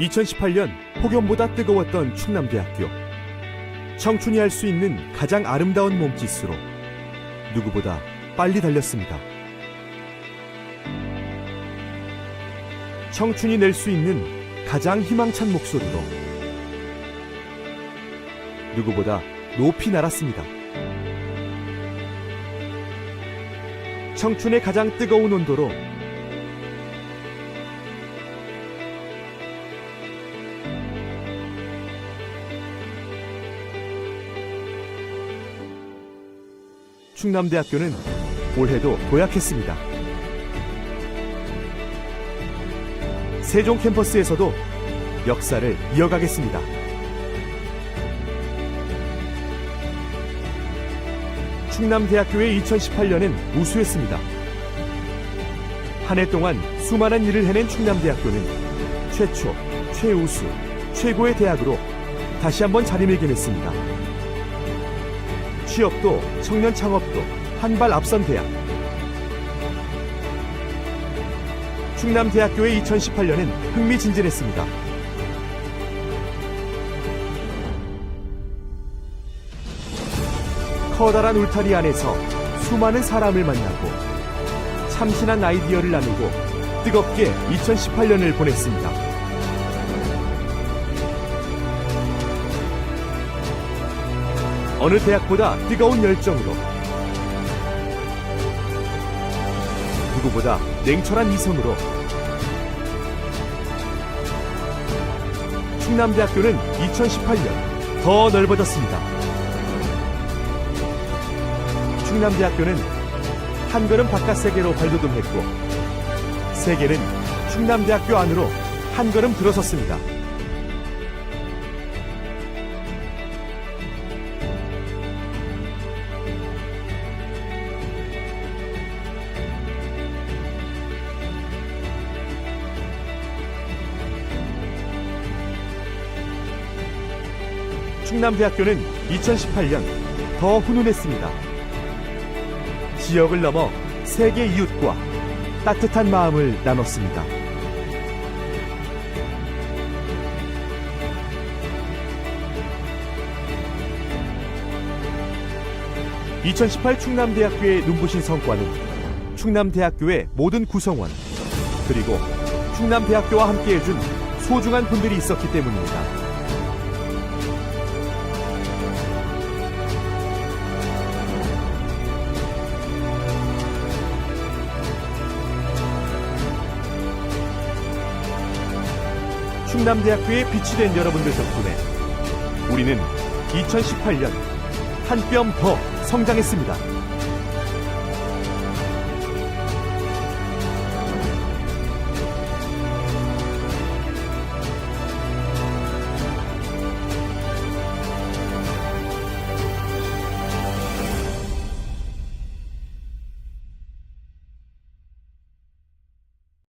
2018년 폭염보다 뜨거웠던 충남대학교. 청춘이 할 수 있는 가장 아름다운 몸짓으로 누구보다 빨리 달렸습니다. 청춘이 낼 수 있는 가장 희망찬 목소리로 누구보다 높이 날았습니다. 청춘의 가장 뜨거운 온도로 충남대학교는 올해도 도약했습니다. 세종 캠퍼스에서도 역사를 이어가겠습니다. 충남대학교의 2018년은 우수했습니다. 한 해 동안 수많은 일을 해낸 충남대학교는 최초, 최우수, 최고의 대학으로 다시 한번 자리매김했습니다. 취업도 청년 창업도 한 발 앞선 대학. 충남대학교의 2018년은 흥미진진했습니다. 커다란 울타리 안에서 수많은 사람을 만나고 참신한 아이디어를 나누고 뜨겁게 2018년을 보냈습니다. 어느 대학보다 뜨거운 열정으로 누구보다 냉철한 이성으로 충남대학교는 2018년 더 넓어졌습니다. 충남대학교는 한 걸음 바깥 세계로 발돋움했고 세계는 충남대학교 안으로 한 걸음 들어섰습니다. 충남대학교는 2018년 더 훈훈했습니다. 지역을 넘어 세계 이웃과 따뜻한 마음을 나눴습니다. (2018) 충남대학교의 눈부신 성과는 충남대학교의 모든 구성원 그리고 충남대학교와 함께해준 소중한 분들이 있었기 때문입니다. 충남대학교에 빛이 된 여러분들 덕분에 우리는 2018년 한 뼘 더 성장했습니다.